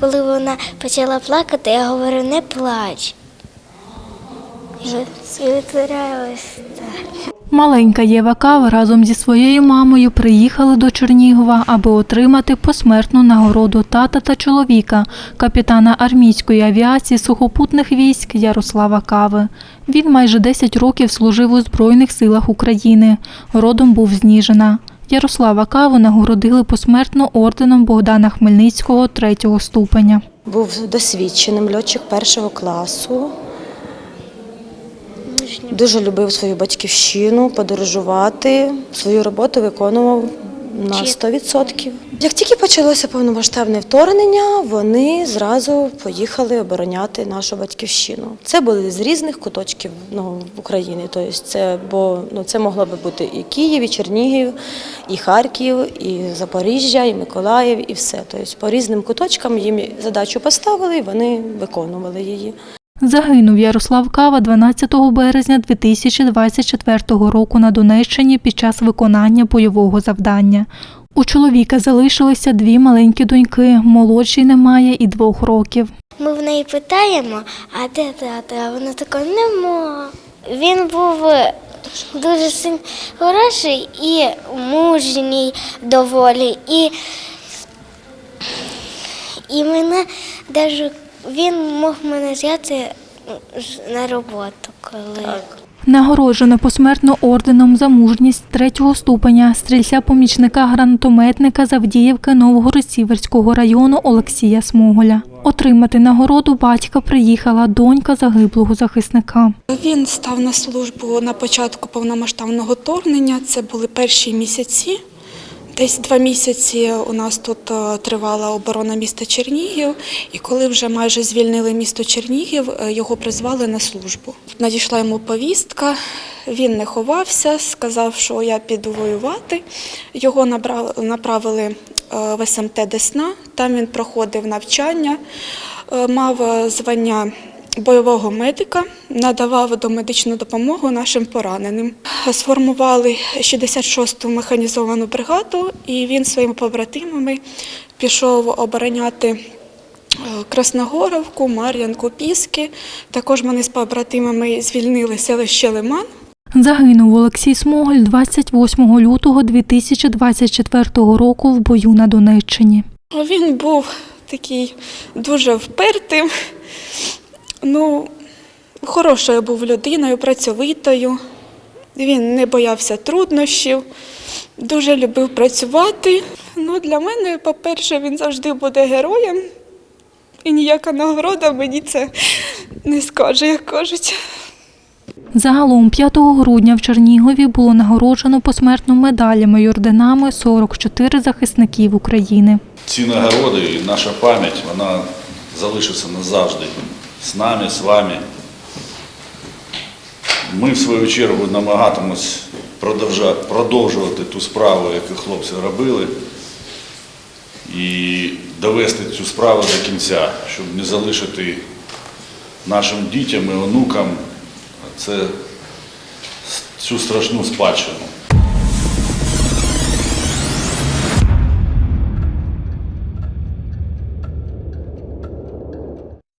Коли вона почала плакати, я говорю, не плач. Маленька Єва Кава разом зі своєю мамою приїхали до Чернігова, аби отримати посмертну нагороду тата та чоловіка, капітана армійської авіації сухопутних військ Ярослава Кави. Він майже 10 років служив у Збройних силах України. Родом був з Ніжина. Ярослава Каву нагородили посмертно орденом Богдана Хмельницького третього ступеня. Був досвідченим льотчик першого класу. Дуже любив свою батьківщину, подорожувати. Свою роботу виконував на 100%. Як тільки почалося повномасштабне вторгнення, вони зразу поїхали обороняти нашу батьківщину. Це були з різних куточків ну, України. Тобто це, бо, ну, це могло би бути і Київ, і Чернігів, і Харків, і Запоріжжя, і Миколаїв, і все. Тобто по різним куточкам їм задачу поставили, і вони виконували її. Загинув Ярослав Кава 12 березня 2024 року на Донеччині під час виконання бойового завдання. У чоловіка залишилися дві маленькі доньки, молодшій немає і двох років. Ми в неї питаємо, а де тато? А вона така нема. Він був е, дуже син хороший і мужній доволі. І, і мене даже він мог мене взяти на роботу, коли. Нагороджено посмертно орденом за мужність третього ступеня стрільця-помічника гранатометника Завдіївки Новгород-Сіверського району Олексія Смоголя. Отримати нагороду батька приїхала донька загиблого захисника. Він став на службу на початку повномасштабного вторгнення. Це були перші місяці. Десь два місяці у нас тут е, тривала оборона міста Чернігів, і коли вже майже звільнили місто Чернігів, е, його призвали на службу. Надійшла йому повістка, він не ховався, сказав, що я піду воювати. Його направили е, в СМТ Десна, там він проходив навчання, мав звання бойового медика, надавав домедичну допомогу нашим пораненим. Сформували 66-ту механізовану бригаду, і він своїми побратимами пішов обороняти е, Красногоровку, Мар'янку, Піски. Також вони з побратимами звільнили селище Лиман. Загинув Олексій Смоголь 28 лютого 2024 року в бою на Донеччині. Він був такий дуже впертим. Ну, хорошою був людиною, працьовитою. Він не боявся труднощів, дуже любив працювати. Ну, для мене, по-перше, він завжди буде героєм. І ніяка нагорода мені це не скаже, як кажуть. Загалом 5 грудня в Чернігові було нагороджено посмертно медалями й орденами 44 захисників України. Ці нагороди і наша пам'ять, вона залишиться назавжди з нами, з вами. Ми, в свою чергу, намагатимось продовжувати ту справу, яку хлопці робили, і довести цю справу до кінця, щоб не залишити нашим дітям і онукам це, цю страшну спадщину.